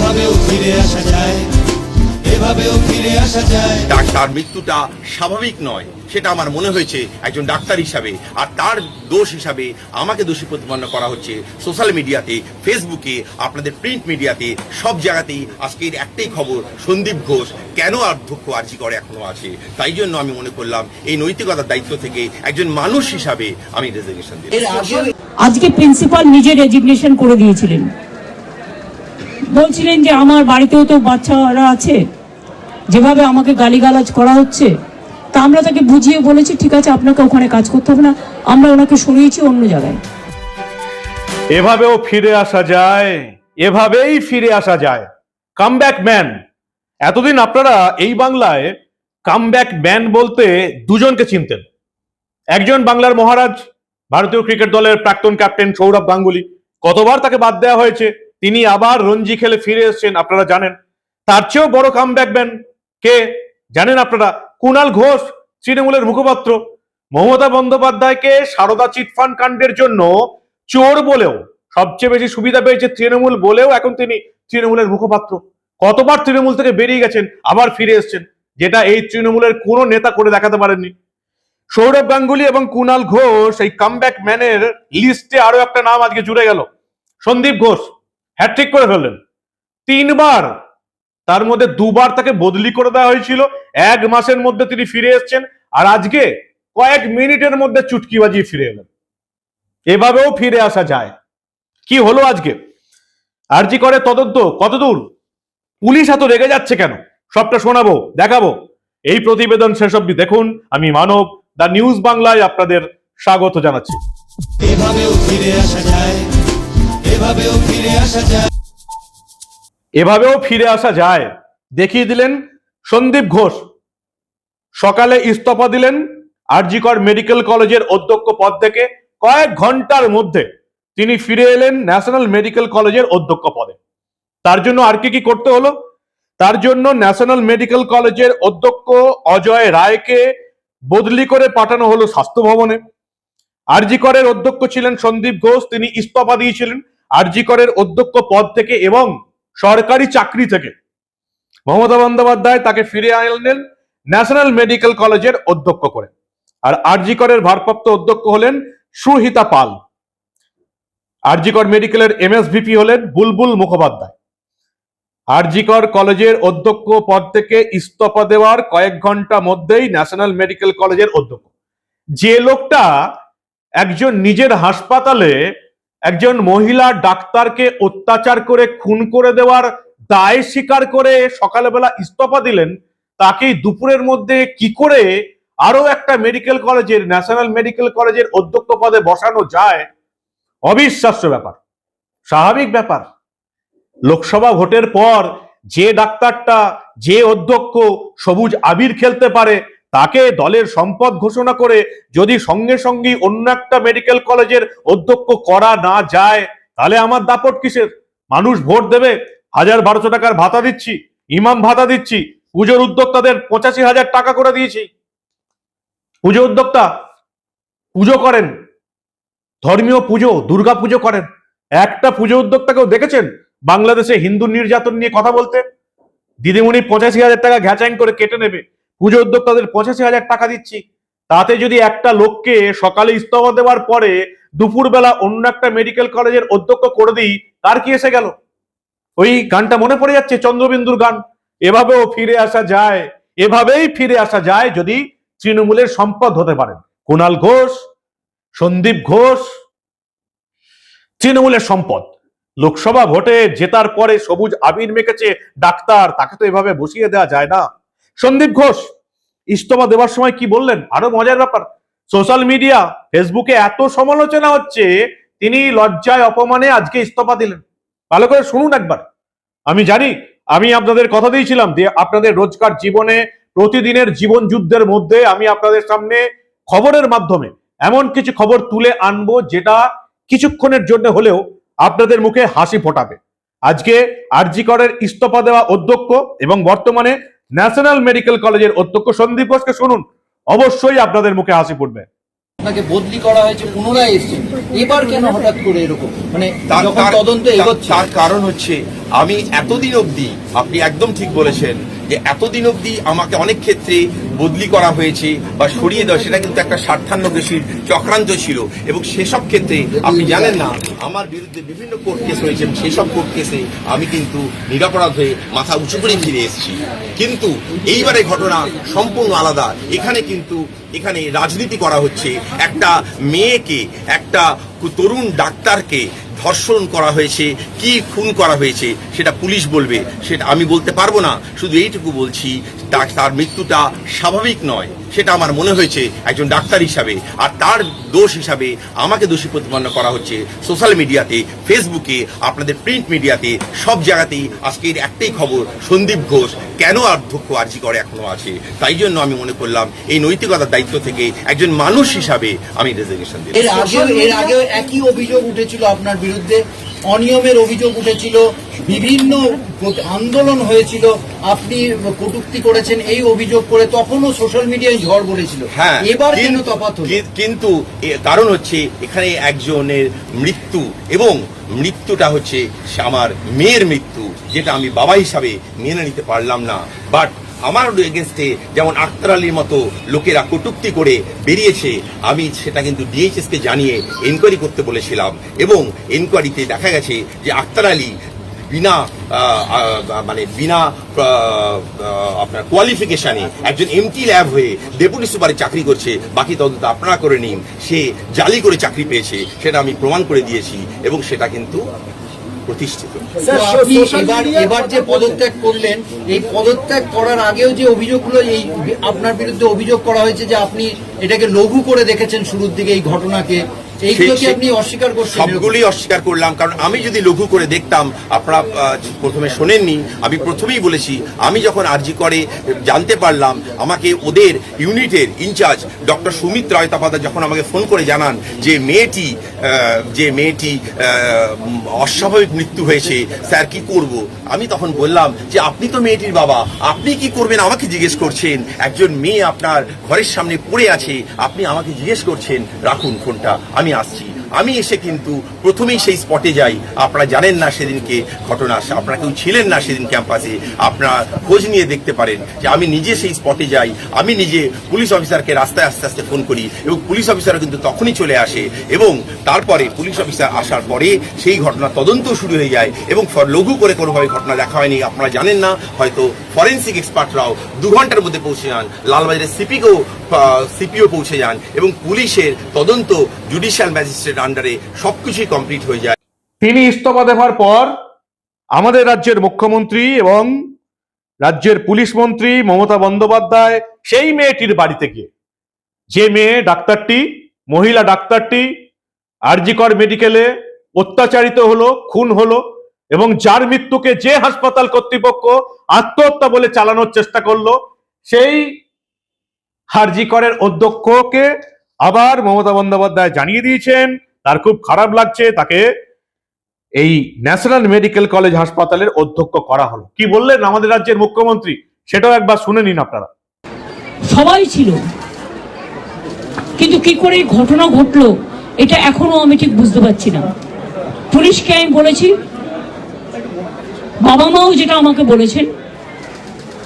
এভাবেও ফিরে আসা যায়। এভাবেও ফিরে আসা যায়। তার মৃত্যুটা স্বাভাবিক নয় সেটা আমার মনে হয়েছে একজন ডাক্তার হিসাবে। আর তার দোষ হিসাবে আমাকে দোষী প্রতিপন্ন করা হচ্ছে সোশ্যাল মিডিয়াতে ফেসবুকে আপনাদের প্রিন্ট মিডিয়াতে সব জায়গাতেই। আজকের একটাই খবর সন্দীপ ঘোষ কেন অধ্যক্ষ আর্জি করে এখনও আছে? তাই জন্য আমি মনে করলাম এই নৈতিকতার দায়িত্ব থেকে একজন মানুষ হিসাবে আমি রেজিগনেশন দিই আজকে প্রিন্সিপাল নিজে রেজিগনেশন করে দিয়েছিলেন। বলছিলেন যে আমার বাড়িতেও তো বাচ্চারা আছে, যেভাবে আমাকে গালিগালাজ করা হচ্ছে, তা আমরা তাকে বুঝিয়ে বলেছি, ঠিক আছে, আপনাকে ওখানে কাজ করতে হবে না, আমরা ওনাকে সরিয়েছি অন্য জায়গায়। এভাবেও ফিরে আসা যায়, এভাবেই ফিরে আসা যায়। কামব্যাক ম্যান এতদিন আপনারা এই বাংলায় কামব্যাক ম্যান বলতে দুজনকে চিনতেন। একজন বাংলার মহারাজ, ভারতীয় ক্রিকেট দলের প্রাক্তন ক্যাপ্টেন সৌরভ গাঙ্গুলি। কতবার তাকে বাদ দেওয়া হয়েছে তিনি আবার রঞ্জি খেলে ফিরে এসেছেন, আপনারা জানেন। তার চেয়েও বড় কামব্যাক ম্যান কে জানেন আপনারা? কুণাল ঘোষ, তৃণমূলের মুখপাত্র। মমতা বন্দ্যোপাধ্যায়কে সারদা চিটফান্ড কাণ্ডের জন্য চোর বলেও, সবচেয়ে বেশি সুবিধা পেয়েছে তৃণমূল বলেও এখন তিনি তৃণমূলের মুখপাত্র। কতবার তৃণমূল থেকে বেরিয়ে গেছেন, আবার ফিরে এসেছেন, যেটা এই তৃণমূলের কোনো নেতা করে দেখাতে পারেননি। সৌরভ গাঙ্গুলি এবং কুণাল ঘোষ, এই কামব্যাক ম্যানের লিস্টে আরও একটা নাম আজকে জুড়ে গেল। সন্দীপ ঘোষ হ্যাট্রিক করে ফেললেন। তিনবার, তার মধ্যে দুবার তাকে বদলি করে দেওয়া হয়েছিল। এক মাসের মধ্যে তিনি ফিরে এসেছেন আর আজকে কয়েক মিনিটের মধ্যে চুটকি বাজিয়ে ফিরে এলেন। এভাবেও ফিরে আসা যায়। কি হলো আজকে? আরজি করে তদন্ত, কতদূর? পুলিশ এত রেগে যাচ্ছে কেন? সবটা শোনাবো, দেখাবো। এই প্রতিবেদন শেষ অব্দি দেখুন। আমি মানব দা নিউজ বাংলায় আপনাদের স্বাগত জানাচ্ছি। এভাবেও ফিরে আসা যায়। এভাবেও ফিরে আসা যায়। এভাবেও ফিরে আসা যায়। দেখিয়ে দিলেন সন্দীপ ঘোষ। সকালে ইস্তফা দিলেন আরজিকর মেডিকেল কলেজের অধ্যক্ষ পদ থেকে কয়েক ঘণ্টার মধ্যে তিনি ফিরে এলেন ন্যাশনাল মেডিকেল কলেজের অধ্যক্ষ পদে। তার জন্য আর কি কি করতে হলো? তার জন্য ন্যাশনাল মেডিকেল কলেজের অধ্যক্ষ অজয় রায়কে বদলি করে পাঠানো হলো স্বাস্থ্য ভবনে। আরজিকরের অধ্যক্ষ ছিলেন সন্দীপ ঘোষ, তিনি ইস্তফা দিয়েছিলেন। আরজিকরের অধ্যক্ষ পদ থেকে এবং সরকারি চাকরি থেকে মমতা বন্দ্যোপাধ্যায় তাকে ফিরে আনলেন ন্যাশনাল মেডিকেল কলেজের অধ্যক্ষ করে। আর আরজিকরের ভারপ্রাপ্ত অধ্যক্ষ হলেন সুহিতা পাল। আরজিকর মেডিকেলের এমএসভিপি হলেন বুলবুল মুখোপাধ্যায়। আরজিকর কলেজের অধ্যক্ষ পদ থেকে ইস্তফা দেওয়ার কয়েক ঘণ্টা মধ্যেই ন্যাশনাল মেডিকেল কলেজের অধ্যক্ষ। যে লোকটা একজন নিজের হাসপাতালে একজন মহিলা ডাক্তারকে অত্যাচার করে, খুন করে দেওয়ার দায় স্বীকার করে সকালবেলা ইস্তফা দিলেন, তাকে দুপুরের মধ্যে কি করে আরও একটা মেডিকেল কলেজের, ন্যাশনাল মেডিকেল কলেজের অধ্যক্ষ পদে বসানো যায়, অবিশ্বাস্য ব্যাপার, স্বাভাবিক ব্যাপার। লোকসভা ভোটের পর যে ডাক্তারটা, যে অধ্যক্ষ সবুজ আবির খেলতে পারে তাকে দলের সম্পদ ঘোষণা করে যদি সঙ্গে সঙ্গে অন্য একটা মেডিকেল কলেজের অধ্যক্ষ করা না যায়, তাহলে আমার দাপট কিসের? মানুষ ভোট দেবে, হাজার বারোশো টাকার ভাতা দিচ্ছি, ইমাম ভাতা দিচ্ছি, পুজোর উদ্যোক্তাদের পঁচাশি হাজার টাকা করে দিয়েছি। পুজো উদ্যোক্তা, পুজো করেন। ধর্মীয় পুজো, দুর্গা পুজো করেন। একটা পুজো উদ্যোক্তাকেও দেখেছেন? বাংলাদেশে হিন্দু নির্যাতন নিয়ে কথা বলতে? দিদিমণি পঁচাশি হাজার টাকা ঘ্যাচাইন করে কেটে নেবে। পুজো উদ্যোক্তাদের পঁচাশি হাজার টাকা দিচ্ছি। তাতে যদি একটা লোককে সকালে ইস্তফা দেওয়ার পরে দুপুরবেলা অন্য একটা মেডিকেল কলেজের অধ্যক্ষ করে দিই, তার কি এসে গেল? ওই গানটা মনে পড়ে যাচ্ছে, চন্দ্রবিন্দুর গান। এভাবেও ফিরে আসা যায়, এভাবেই ফিরে আসা যায় যদি তৃণমূলের সম্পদ হতে পারেন কুণাল ঘোষ, সন্দীপ ঘোষ, তৃণমূলের সম্পদ। লোকসভা ভোটে জেতার পরে সবুজ আবির মেখেছে ডাক্তার, তাকে তো এভাবে বসিয়ে দেওয়া যায় না। সন্দীপ ঘোষ, ইস্তফা দেওয়ার সময় কি বললেন? আরও মজার ব্যাপার সোশ্যাল মিডিয়া ফেসবুকে এত সমালোচনা হচ্ছে, তিনি লজ্জায় অপমানে আজকে ইস্তফা দিলেন। ভালো করে শুনুন একবার। আমি জানি, আমি আপনাদের কথা দিয়েছিলাম যে আপনাদের রোজকার জীবনে, প্রতিদিনের জীবন যুদ্ধের মধ্যে আমি আপনাদের সামনে খবরের মাধ্যমে এমন কিছু খবর তুলে আনব যেটা কিছুক্ষণের জন্য হলেও আপনাদের মুখে হাসি ফোটাবে। আজকে আরজি করের ইস্তফা দেওয়া অধ্যক্ষ এবং বর্তমানে ন্যাশনাল মেডিকেল কলেজের অধ্যক্ষ সন্দীপ ঘোষকে শুনুন। অবশ্যই আপনাদের মুখে হাসি ফুটবে। আপনাকে বদলি করা হয়েছে পুনরায় এসেছেন এবার কেন হঠাৎ করে এরকম? মানে তার- যখন তদন্ত এগোচ্ছে। তার কারণ হচ্ছে আমি এতদিন অবধি আপনি একদম ঠিক বলেছেন যে এতদিন অবধি আমাকে অনেক ক্ষেত্রে বদলি করা হয়েছে বা সরিয়ে দেওয়া, সেটা কিন্তু একটা স্বার্থান্ন স্বার্থান্বেষীর চক্রান্ত ছিল। এবং সেসব ক্ষেত্রে আপনি জানেন না, আমার বিরুদ্ধে বিভিন্ন কোর্ট কেস হয়েছে এবং সেসব কোর্ট কেসে আমি কিন্তু নিরাপরাধ হয়ে মাথা উঁচু করে ফিরে এসেছি। কিন্তু এইবারে ঘটনা সম্পূর্ণ আলাদা। এখানে কিন্তু, এখানে রাজনীতি করা হচ্ছে। একটা মেয়েকে, একটা তরুণ ডাক্তারকে ধর্ষণ করা হয়েছে, কি খুন করা হয়েছে, সেটা পুলিশ বলবে। সেটা আমি বলতে পারব না, শুধু এইটুকু বলছি তার মৃত্যুটা স্বাভাবিক নয়। সেটা আমার মনে হয়েছে একজন ডাক্তার হিসাবে। আর তার দোষ হিসাবে আমাকে দোষী প্রতিপন্ন করা হচ্ছে সোশ্যাল মিডিয়াতে, ফেসবুকে, আপনাদের প্রিন্ট মিডিয়াতে, সব জায়গাতেই। আজকের একটাই খবর, সন্দীপ ঘোষ কেন অধ্যক্ষ আর্জি করে এখনও আছে? তাই জন্য আমি মনে করলাম এই নৈতিকতার দায়িত্ব থেকে একজন মানুষ হিসাবে আমি রেজিগনেশন দিই এর আগেও এর একই অভিযোগ উঠেছিল আপনার বিরুদ্ধে। অনিয়মের অভিযোগ উঠেছিল বিভিন্ন আন্দোলন হয়েছিল আপনি কটূক্তি করেছেন এই অভিযোগ করে তখনও সোশ্যাল মিডিয়ায় ঝড় পড়েছিল হ্যাঁ এবার কেন হলো। কিন্তু কারণ হচ্ছে এখানে একজনের মৃত্যু এবং মৃত্যুটা হচ্ছে আমার মেয়ের মৃত্যু যেটা আমি বাবা হিসাবে মেনে নিতে পারলাম না। বাট আমার এগেনস্টে যেমন আক্তার আলীর মতো লোকেরা কটুক্তি করে বেরিয়েছে, আমি সেটা কিন্তু ডিএইচএস কে জানিয়ে এনকোয়ারি করতে বলেছিলাম এবং এনকোয়ারিতে দেখা গেছে যে আক্তার আলী বিনা মানে বিনা আপনার কোয়ালিফিকেশানে একজন এমটি ল্যাব হয়ে ডেপুটি সুপারে চাকরি করছে, বাকি তদন্ত আপনারা করে নিন, সে জালি করে চাকরি পেয়েছে, সেটা আমি প্রমাণ করে দিয়েছি এবং সেটা কিন্তু প্রতিষ্ঠিত। তো আপনি এবার এবার যে পদত্যাগ করলেন এই পদত্যাগ করার আগেও যে অভিযোগগুলো এই আপনার বিরুদ্ধে অভিযোগ করা হয়েছে যে আপনি এটাকে লঘু করে দেখেছেন শুরুর দিকে এই ঘটনাকে সবগুলি অস্বীকার করলাম কারণ আমি যদি লঘু করে দেখতাম আপনারা প্রথমে শোনেননি আমি প্রথমেই বলেছি আমি যখন আরজি করে জানতে পারলাম আমাকে ওদের ইউনিটের ইনচার্জ ডক্টর সুমিত যখন আমাকে ফোন করে জানান যে মেয়েটি যে মেয়েটি অস্বাভাবিক মৃত্যু হয়েছে স্যার কি করব? আমি তখন বললাম যে আপনি তো মেয়েটির বাবা আপনি কি করবেন? আমাকে জিজ্ঞেস করছেন একজন মেয়ে আপনার ঘরের সামনে পড়ে আছে আপনি আমাকে জিজ্ঞেস করছেন রাখুন ফোনটা আমি আসছি। আমি এসে কিন্তু প্রথমেই সেই স্পটে যাই। আপনারা জানেন না সেদিনকে ঘটনা, আপনারা কেউ ছিলেন না সেদিন ক্যাম্পাসে আপনারা খোঁজ নিয়ে দেখতে পারেন যে আমি নিজে সেই স্পটে যাই। আমি নিজে পুলিশ অফিসারকে রাস্তায় আস্তে আস্তে ফোন করি এবং পুলিশ অফিসারও কিন্তু তখনই চলে আসে এবং তারপরে পুলিশ অফিসার আসার পরে সেই ঘটনা তদন্ত শুরু হয়ে যায় এবং লঘু করে কোনোভাবে ঘটনা দেখা হয়নি। আপনারা জানেন না, হয়তো ফরেন্সিক এক্সপার্টরাও দু ঘণ্টার মধ্যে পৌঁছে যান, লালবাজারের সিপিকেও সিপিও পৌঁছে যান এবং পুলিশের তদন্ত জুডিশিয়াল ম্যাজিস্ট্রেট আন্ডারে সবকিছুই কমপ্লিট হয়ে যায়। তিনি ইস্তফা দেওয়ার পর আমাদের রাজ্যের মুখ্যমন্ত্রী এবং রাজ্যের পুলিশ মন্ত্রী মমতা বন্দ্যোপাধ্যায় সেই মেয়েটির বাড়িতে গিয়ে, যে মেয়ে ডাক্তারটি, মহিলা ডাক্তারটি, আরজিকর মেডিকেলে অত্যাচারিত হলো, খুন হলো এবং যার মৃত্যুকে যে হাসপাতাল কর্তৃপক্ষ আত্মহত্যা বলে চালানোর চেষ্টা করল, সেই হারজিকরের অধ্যক্ষকে আবার মমতা বন্দ্যোপাধ্যায় জানিয়ে দিয়েছেন তার খুব খারাপ লাগছে, তাকে এই ন্যাশনাল মেডিকেল কলেজ হাসপাতালের অধ্যক্ষ করা হলো। কি বললেন আমাদের রাজ্যের মুখ্যমন্ত্রী? সেটাও একবার শুনে নিন আপনারা। সবাই ছিল। কিন্তু কি করে ঘটনা ঘটলো, এটা এখনও আমি ঠিক বুঝতে পারছি না। পুলিশকে আমি বলেছি, বাবা মাও যেটা আমাকে বলেছেন,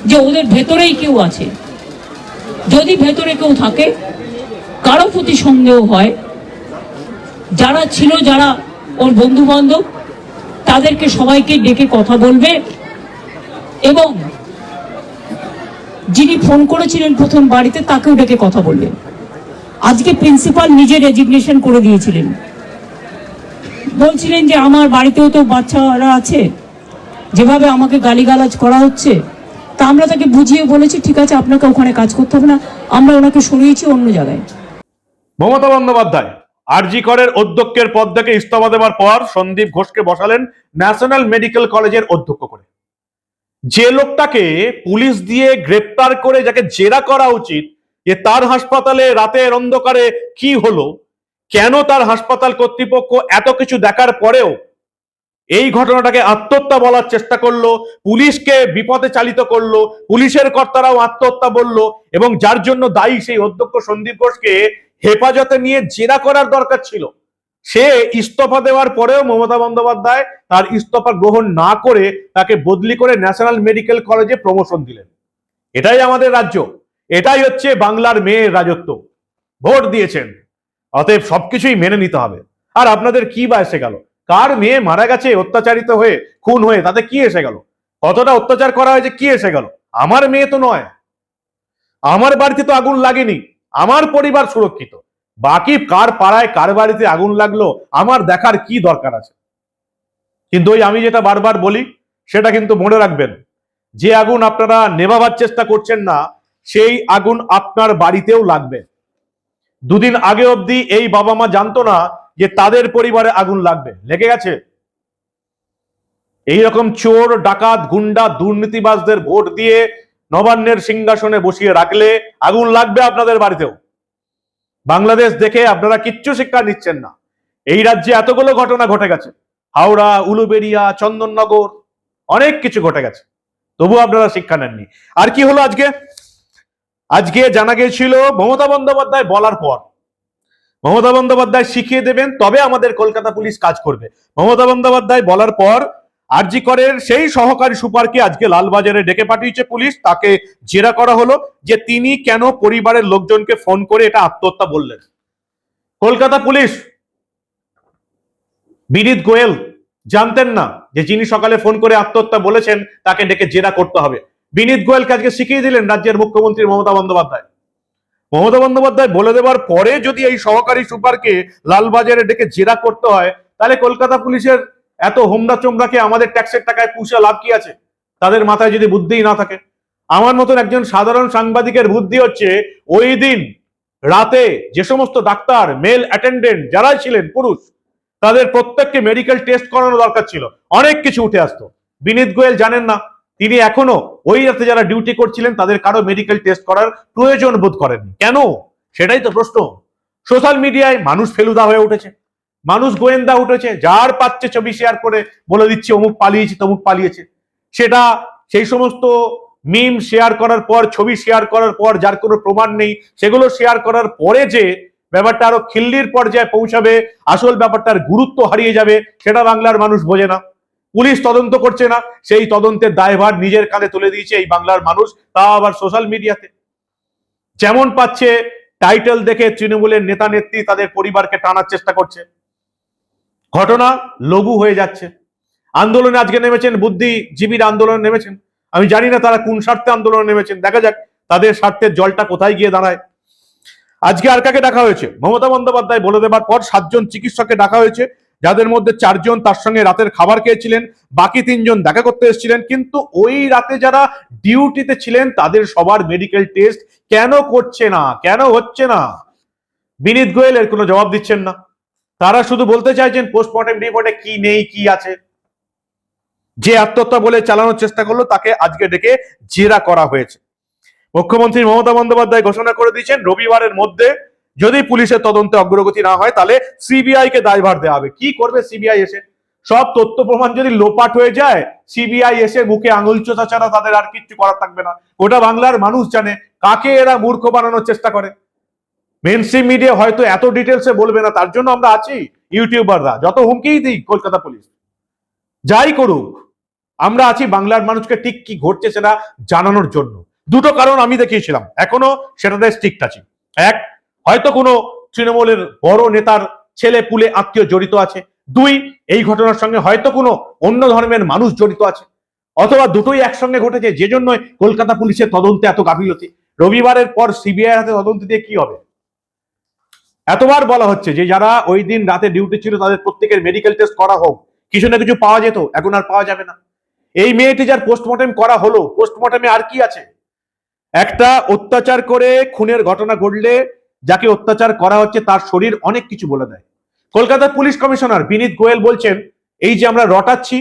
যে ওদের ভেতরেই কেউ আছে। যদি ভেতরে কেউ থাকে, কারও প্রতি সন্দেহ হয় যারা ছিল, যারা ওর বন্ধু বান্ধব তাদেরকে সবাইকে ডেকে কথা বলবে এবং যিনি ফোন করেছিলেন প্রথম বাড়িতে, তাকেও ডেকে কথা বললেন আজকে প্রিন্সিপাল নিজে রেজিগনেশন করে দিয়েছিলেন। বলছিলেন যে, আমার বাড়িতেও তো বাচ্চারা আছে, যেভাবে আমাকে গালিগালাজ করা হচ্ছে, তা আমরা তাকে বুঝিয়ে বলেছি, ঠিক আছে, আপনাকে ওখানে কাজ করতে হবে না, আমরা ওনাকে সরিয়েছি অন্য জায়গায়। মমতা বন্দ্যোপাধ্যায় আরজি করের অধ্যক্ষের পদ থেকে ইস্তফা দেওয়ার পর সন্দীপ ঘোষকে বসালেন ন্যাশনাল মেডিকেল কলেজের অধ্যক্ষ করে। যে লোকটাকে পুলিশ দিয়ে গ্রেপ্তার করে যাকে জেরা করা উচিত যে তার হাসপাতালে রাতের অন্ধকারে কি হলো, কেন তার হাসপাতাল কর্তৃপক্ষ এত কিছু দেখার পরেও এই ঘটনাটাকে আত্মহত্যা বলার চেষ্টা করল, পুলিশকে বিপদে চালিত করল, পুলিশের কর্তারাও আত্মহত্যা বলল এবং যার জন্য দায়ী সেই অধ্যক্ষ সন্দীপ ঘোষকে হেফাজতে নিয়ে জেরা করার দরকার ছিল। সে ইস্তফা দেওয়ার পরেও মমতা বন্দ্যোপাধ্যায় তার ইস্তফা গ্রহণ না করে তাকে বদলি করে ন্যাশনাল মেডিকেল কলেজে প্রমোশন দিলেন। এটাই আমাদের রাজ্য। এটাই হচ্ছে বাংলার মেয়ের রাজত্ব। ভোট দিয়েছেন। অতএব সবকিছুই মেনে নিতে হবে। আর আপনাদের কি বা এসে গেল? কার মেয়ে মারা গেছে, অত্যাচারিত হয়ে, খুন হয়ে, তাতে কি এসে গেল? কতটা অত্যাচার করা হয়েছে, কি এসে গেল? আমার মেয়ে তো নয়। আমার বাড়িতে তো আগুন লাগেনি, আমার পরিবার সুরক্ষিত। বাকি কার পাড়ায়, কার বাড়িতে আগুন লাগল, আমার দেখার কি দরকার আছে? কিন্তু ওই আমি যেটা বারবার বলি, সেটা কিন্তু মনে রাখবেন। যে আগুন আপনারা নেভাবার চেষ্টা করছেন না, সেই আগুন আপনার বাড়িতেও লাগবে। দুদিন আগে অবধি এই বাবা মা জানতো না যে তাদের পরিবারে আগুন লাগবে। লেগে গেছে? এইরকম চোর, ডাকাত, গুন্ডা, দুর্নীতিবাজদের ভোট দিয়ে নবান্নের সিংহাসনে বসিয়ে রাখলে আগুন লাগবে আপনাদের বাড়িতেও। বাংলাদেশ দেখে আপনারা কিচ্ছু শিক্ষা নিচ্ছেন না। এই রাজ্যে এতগুলো ঘটনা ঘটে গেছে। হাওড়া উলুবেড়িয়া চন্দননগর, অনেক কিছু ঘটে গেছে। তবু আপনারা শিক্ষা নেননি। আর কি হলো আজকে? আজকে জানা গিয়েছিল মমতা বন্দ্যোপাধ্যায় বলার পর মমতা বন্দ্যোপাধ্যায় শিখিয়ে দেবেন, তবে আমাদের কলকাতা পুলিশ কাজ করবে। মমতা বন্দ্যোপাধ্যায় বলার পর আরজি করের সেই সহকারী সুপারকে আজকে লালবাজারে ডেকে পাঠিয়েছে পুলিশ, তাকে জেরা করা হলো যে তিনি কেন পরিবারের লোকজনকে ফোন করে এটা আত্মহত্যা বললেন। কলকাতা পুলিশ, বিনীত গোয়েল, জানতেন না যে যিনি সকালে ফোন করে আত্মহত্যা বলেছেন, তাকে ডেকে জেরা করতে হবে। বিনীত গোয়েলকে আজকে শিখিয়ে দিলেন রাজ্যের মুখ্যমন্ত্রী মমতা বন্দ্যোপাধ্যায়। মমতা বন্দ্যোপাধ্যায় বলে দেওয়ার পরে যদি এই সহকারী সুপারকে লালবাজারে ডেকে জেরা করতে হয়, তাহলে কলকাতা পুলিশের এত হোমরা চোমরাকে আমাদের ট্যাক্সের টাকায় পুষে লাভ কি আছে? তাদের মাথায় যদি বুদ্ধিই না থাকে। আমার মতন একজন সাধারণ সাংবাদিকের বুদ্ধি হচ্ছে, ওই দিন রাতে যে সমস্ত ডাক্তার, মেল অ্যাটেন্ডেন্ট যারাই ছিলেন, পুরুষ, তাদের প্রত্যেককে মেডিকেল টেস্ট করানো দরকার ছিল। অনেক কিছু উঠে আসতো। বিনীত গোয়েল জানেন না। তিনি এখনও ওই রাতে যারা ডিউটি করছিলেন, তাদের কারও মেডিকেল টেস্ট করার প্রয়োজন বোধ করেন কেন? সেটাই তো প্রশ্ন। সোশ্যাল মিডিয়ায় মানুষ ফেলুদা হয়ে উঠেছে। মানুষ গোয়েন্দা উঠেছে, যার পাচ্ছে ছবি শেয়ার করে বলে দিচ্ছে, অমুক পালিয়েছে, তমুক পালিয়েছে। সেটা সেই সমস্ত মিম শেয়ার করার পর, ছবি শেয়ার করার পর, যার কোনো প্রমাণ নেই, সেগুলো শেয়ার করার পরে যে ব্যাপারটা আরও খিল্লির পর্যায়ে পৌঁছাবে, আসল ব্যাপারটার গুরুত্ব হারিয়ে যাবে, সেটা বাংলার মানুষ বোঝে না। পুলিশ তদন্ত করছে না, সেই তদন্তের দায়ভার নিজের কাঁধে তুলে দিয়েছে এই বাংলার মানুষ তা আবার সোশ্যাল মিডিয়াতে যেমন পাচ্ছে টাইটেল দেখে তৃণমূলের নেতা নেত্রী তাদের পরিবারকে টানার চেষ্টা করছে। ঘটনা লঘু হয়ে যাচ্ছে। আন্দোলনে আজকে নেমেছেন বুদ্ধিজীবীর, আন্দোলনে নেমেছেন। আমি জানি না তারা কোন স্বার্থে আন্দোলনে নেমেছেন, দেখা যাক তাদের স্বার্থের জলটা কোথায় গিয়ে দাঁড়ায়। আজকে আর কাকে ডাকা হয়েছে? মমতা বন্দ্যোপাধ্যায় বলে দেবার পর সাতজন চিকিৎসককে ডাকা হয়েছে। যাদের মধ্যে চারজন তার সঙ্গে রাতের খাবার খেয়েছিলেন, বাকি তিনজন দেখা করতে এসেছিলেন। কিন্তু ওই রাতে যারা ডিউটিতে ছিলেন, তাদের সবার মেডিকেল টেস্ট কেন করছে না? কেন হচ্ছে না? বিনীত গোয়েল এর কোনো জবাব দিচ্ছেন না। তারা শুধু বলতে চাইছেন পোস্টমর্টম রিপোর্টে কি নেই, কি আছে? যে আত্মহত্যা বলে চালানোর চেষ্টা করল, তাকে আজকে ডেকে জেরা করা হয়েছে। মুখ্যমন্ত্রী মমতা বন্দ্যোপাধ্যায় ঘোষণা করে দিয়েছেন, রবিবারের মধ্যে যদি পুলিশের তদন্তে অগ্রগতি না হয়, তাহলে সিবিআই কে দায়ভার দেওয়া হবে। কি করবে সিবিআই এসে? সব তথ্য প্রমাণ যদি লোপাট হয়ে যায় সিবিআই এসে মুখে আঙুল চোষা ছাড়া তাদের আর কিচ্ছু করার থাকবে না। ওটা বাংলার মানুষ জানে কাকে এরা মূর্খ বানানোর চেষ্টা করে। মেন স্ট্রিম মিডিয়া হয়তো এত ডিটেলসে বলবে না, তার জন্য আমরা আছি ইউটিউবাররা। যত হুমকিই দিই কলকাতা পুলিশ। যাই করুক, আমরা আছি বাংলার মানুষকে ঠিক কি ঘটছে সেটা জানানোর জন্য। দুটো কারণ আমি দেখিয়েছিলাম। এখনও সেটাতে স্ট্রিক্ট আছি। এক হয়তো কোনো তৃণমূলের বড় নেতার ছেলে পুলে আত্মীয় জড়িত আছে। দুই, এই ঘটনার সঙ্গে হয়তো কোনো অন্য ধর্মের মানুষ জড়িত আছে। অথবা দুটোই একসঙ্গে ঘটেছে যে জন্য কলকাতা পুলিশের তদন্তে এত গাফিলতি রবিবারের পর সিবিআই হাতে তদন্ত দিয়ে কি হবে? এতবার বলা হচ্ছে যে যারা ওই দিন রাতে ডিউটি ছিল তাদের প্রত্যেকের মেডিকেল টেস্ট করা হোক। কিছু না কিছু পাওয়া যেত, এখন আর পাওয়া যাবে না। এই মেয়েটি যার পোস্টমর্টম করা হলো পোস্টমর্টমে আর কি আছে? একটা অত্যাচার করে খুনের ঘটনা ঘটলে যাকে অত্যাচার করা হচ্ছে তার শরীর অনেক কিছু বলে দেয়। কলকাতার পুলিশ কমিশনার বিনীত গোয়েল বলছেন, এই যে আমরা রটাচ্ছি,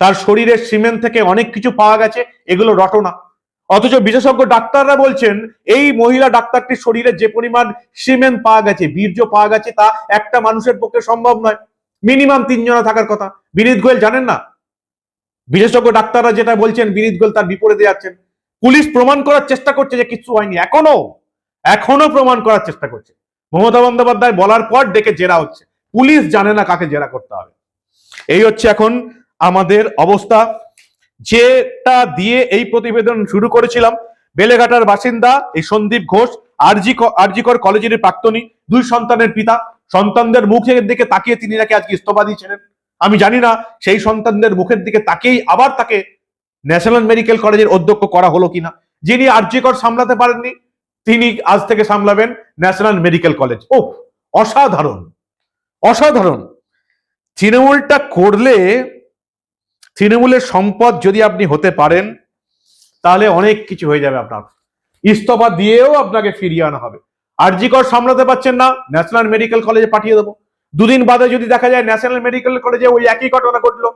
তার শরীরের সিমেন্ট থেকে অনেক কিছু পাওয়া গেছে, এগুলো রটনা অথচ বিশেষজ্ঞ ডাক্তাররা বলছেন, এই মহিলা ডাক্তারটির শরীরে যে পরিমাণ সিমেন্ট পাওয়া গেছে, বীর্য পাওয়া গেছে, তা একটা মানুষের পক্ষে সম্ভব নয়। মিনিমাম তিনজনা থাকার কথা। বিনীত গোয়েল জানেন না? বিশেষজ্ঞ ডাক্তাররা যেটা বলছেন, বিনীত গোয়েল তার বিপরীতে যাচ্ছেন। পুলিশ প্রমাণ করার চেষ্টা করছে যে কিছু হয়নি। এখনও এখনও প্রমাণ করার চেষ্টা করছে। মমতা বন্দ্যোপাধ্যায় বলার পর ডেকে জেরা হচ্ছে। পুলিশ জানে না কাকে জেরা করতে হবে। এই হচ্ছে এখন আমাদের অবস্থা। যেটা দিয়ে এই প্রতিবেদন শুরু করেছিলাম, বেলেঘাটার বাসিন্দা এই সন্দীপ ঘোষ, আরজি আরজিকর কলেজের প্রাক্তনী, দুই সন্তানের পিতা। সন্তানদের মুখের দিকে তাকিয়ে তিনি নাকি আজকে ইস্তফা দিয়েছিলেন আমি জানি না সেই সন্তানদের মুখের দিকে তাকেই আবার তাকে ন্যাশনাল মেডিকেল কলেজের অধ্যক্ষ করা হলো কিনা। যিনি আরজিকর সামলাতে পারেননি তিনি আজ থেকে সামলাবেন ন্যাশনাল মেডিকেল কলেজ। ও অসাধারণ। অসাধারণ। তৃণমূলটা করলে, তৃণমূলের সম্পদ যদি আপনি হতে পারেন, তাহলে অনেক কিছু হয়ে যাবে আপনার। ইস্তফা দিয়েও আপনাকে ফিরিয়ে আনা হবে। আরজিকর সামলাতে পারছেন না, ন্যাশনাল মেডিকেল কলেজে পাঠিয়ে দেবো। দুদিন বাদে যদি দেখা যায় ন্যাশনাল মেডিকেল কলেজে ওই একই ঘটনা ঘটলো,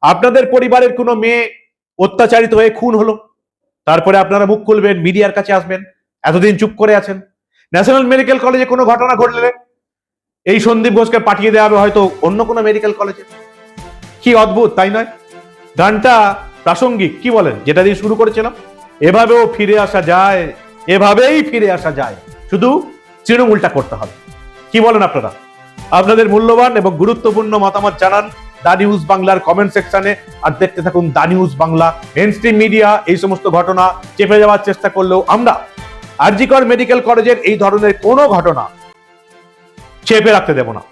আপনাদের পরিবারের কোনো মেয়ে অত্যাচারিত হয়ে খুন হলো, তারপরে আপনারা মুখ খুলবেন, মিডিয়ার কাছে আসবেন এতদিন চুপ করে আছেন? ন্যাশনাল মেডিকেল কলেজে কোনো ঘটনা ঘটলে? এই সন্দীপ ঘোষকে পাঠিয়ে দেওয়া হবে হয়তো অন্য কোনো মেডিকেল কলেজে কি অদ্ভুত, তাই নয়? গানটা প্রাসঙ্গিক, কি বলেন? যেটা দিয়ে শুরু করেছিলাম, এভাবেও ফিরে আসা যায়, এভাবেই ফিরে আসা যায়। শুধু তৃণমূলটা করতে হবে। কি বলেন আপনারা? আপনাদের মূল্যবান এবং গুরুত্বপূর্ণ মতামত জানান দা নিউজ বাংলার কমেন্ট সেকশনে আর দেখতে থাকুন the news Bangla main media এই সমস্ত ঘটনা চেপে যাওয়ার চেষ্টা করলেও আমরা আরজিকর মেডিকেল কলেজের এই ধরনের কোনো ঘটনা চেপে রাখতে দেব না।